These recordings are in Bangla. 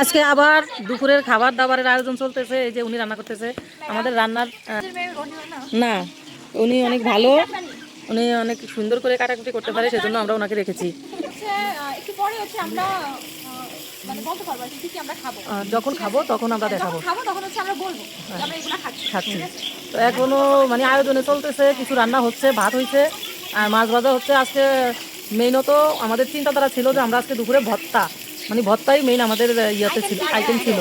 আজকে আবার দুপুরের খাবার দাবারের আয়োজন চলতেছে এই যে উনি রান্না করতেছে। আমাদের রান্নার না উনি অনেক ভালো। উনি অনেক সুন্দর করে কাটাকুটি করতে পারে সেজন্য আমরা ওনাকে রেখেছি। যখন খাব তখন আমরা দেখাবো। খাচ্ছি। তো এখনও মানে আয়োজনে চলতেছে কিছু রান্না হচ্ছে ভাত হয়েছে আর মাছ ভাজা হচ্ছে আজকে মেইনত আমাদের চিন্তাধারা ছিল যে আমরা আজকে দুপুরে ভর্তা। মানে ভর্তাই মেইন আমাদের ইয়েতে ছিল আইটেম ছিল।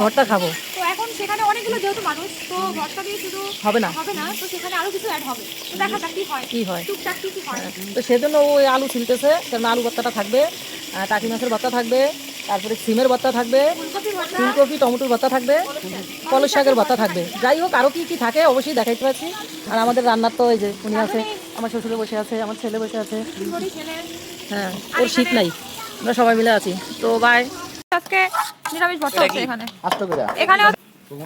ভর্তা খাব। তো এখন সেখানে অনেকগুলো যেহেতু মানুষ তো ভর্তা দিয়ে শুধু হবে না। হবে না তো সেখানে আরও কিছু অ্যাড হবে। তো দেখা যাক কি হয়। কি হয়? টুকটাক কি কি হয়। তো সেজন্য ওই আলু ছিলতেছে কারণ আলু ভর্তাটা থাকবে টাকি মাছের ভর্তা থাকবে তারপরে সিমের ভর্তা থাকবে ফুলকপি টমেটোর ভর্তা থাকবে কলস শাকের ভর্তা থাকবে। যাই হোক আরও কি কি থাকে অবশ্যই দেখাইতে পারছি। আর আমাদের রান্নার তো এই যে উনি আছে আমার শ্বশুরে বসে আছে আমার ছেলে বসে আছে। হ্যাঁ ওর শীত নাই। আমরা সবাই মিলে আছি। তো বাই আজকে নিরামিষ ভর্তা হচ্ছে এখানে। আস্ত করে। এখানে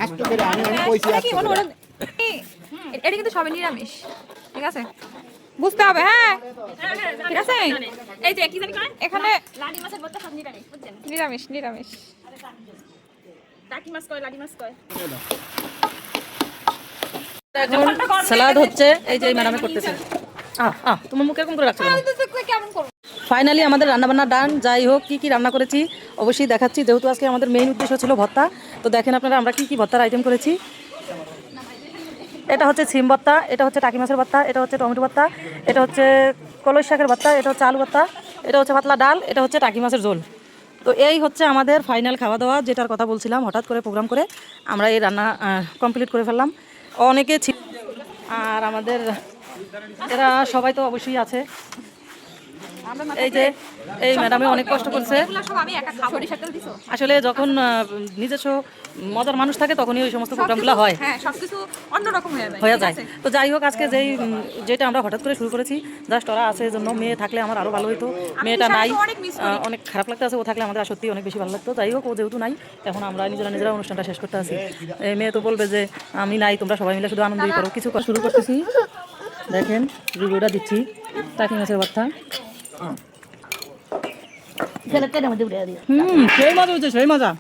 আস্ত করে আমি অনেক কইছি আস্ত করে। এটা কিন্তু সবাই নিরামিষ। ঠিক আছে? বুঝতে হবে হ্যাঁ? ঠিক আছে? এই যে কি জানি এখানে লাডি মাছের ভর্তা সব নিরামিষ বুঝছেন? নিরামিষ নিরামিষ। টাকি মাছ কয় লাডি মাছ কয়? এখন সালাদ হচ্ছে এই যে এই ম্যাডামে করতেছে। আহ আহ তোমার মুখ এরকম করে রাখছো ফাইনালি আমাদের রান্নাবান্না ডান যাই হোক, কী কী রান্না করেছি, অবশ্যই দেখাচ্ছি। যেহেতু আজকে আমাদের মেইন উদ্দেশ্য ছিল ভত্তা তো দেখেন আপনারা আমরা কী কী ভত্তার আইটেম করেছি। এটা হচ্ছে সিম ভর্তা, এটা হচ্ছে টাকি মাছের ভত্তা এটা হচ্ছে টমেটো ভত্তা এটা হচ্ছে কলই শাকের ভত্তা এটা হচ্ছে আলু ভত্তা এটা হচ্ছে পাতলা ডাল, এটা হচ্ছে টাকি মাছের ঝোল। তো এই হচ্ছে আমাদের ফাইনাল খাওয়া দাওয়া যেটার কথা বলছিলাম, হঠাৎ করে প্রোগ্রাম করে আমরা এই রান্না কমপ্লিট করে ফেললাম। অনেকে আর আমাদের এরা সবাই তো অবশ্যই আছে। এই যে এই ম্যাডামে অনেক কষ্ট করছে। আসলে যখন নিজস্ব মজার মানুষ থাকে তখনই ওই সমস্ত প্রোগ্রামগুলো হয়। হ্যাঁ হয়ে যায়? তো যাই হোক আজকে যেই যেটা আমরা হঠাৎ করে শুরু করেছি জাস্ট ওরা আছে জন্য মেয়ে থাকলে আমার আরও ভালো হতো মেয়েটা নাই। অনেক খারাপ লাগতে আছে ও থাকলে আমাদের সত্যি অনেক বেশি ভালো লাগতো। যাই হোক ও যেহেতু নাই এখন আমরা নিজেরা নিজেরা অনুষ্ঠানটা শেষ করতে আছি এই মেয়ে তো বলবে যে আমি নাই তোমরা সবাই মিলে শুধু আনন্দই করো। কিছু শুরু করতেছি। দেখেন রিভিউটা দিচ্ছি। টাকি মাছের ভর্তা হুম সেই মজা হচ্ছে সেই মজা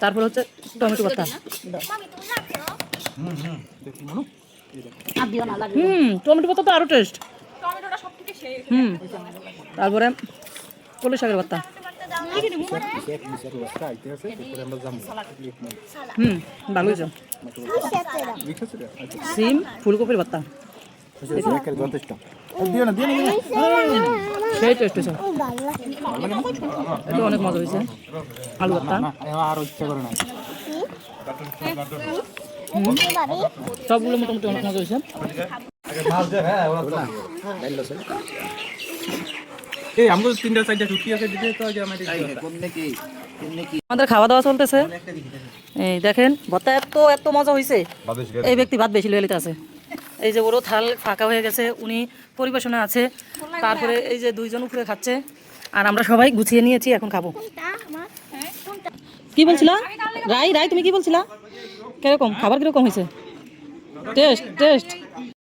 তারপর হচ্ছে টমেটো ভর্তা হুম টমেটো ভর্তা তো আরও টেস্ট হুম তারপরে কলি শাকের ভর্তা হুম ভালো সিম ফুলকপির ভর্তা যথেষ্ট দিও না দিও না সেই এটা অনেক মজা হয়েছে আলু ভর্তা আর ইচ্ছা করে না সবগুলো মোটামুটি অনেক মজা হয়েছে আমাদের খাওয়া দাওয়া চলতেছে। এই দেখেন ভর্তা এত এত মজা হয়েছে এই ব্যক্তি ভাত বেশি লয়ে আছে এই যে ওরও থাল ফাঁকা হয়ে গেছে উনি পরিবেশনা আছে। তারপরে এই যে দুইজন উপরে খাচ্ছে। আর আমরা সবাই গুছিয়ে নিয়েছি এখন খাব। কি বলছিলা? রাই রাই তুমি কি বলছিলা? কীরকম? খাবার কীরকম হয়েছে? Taste taste.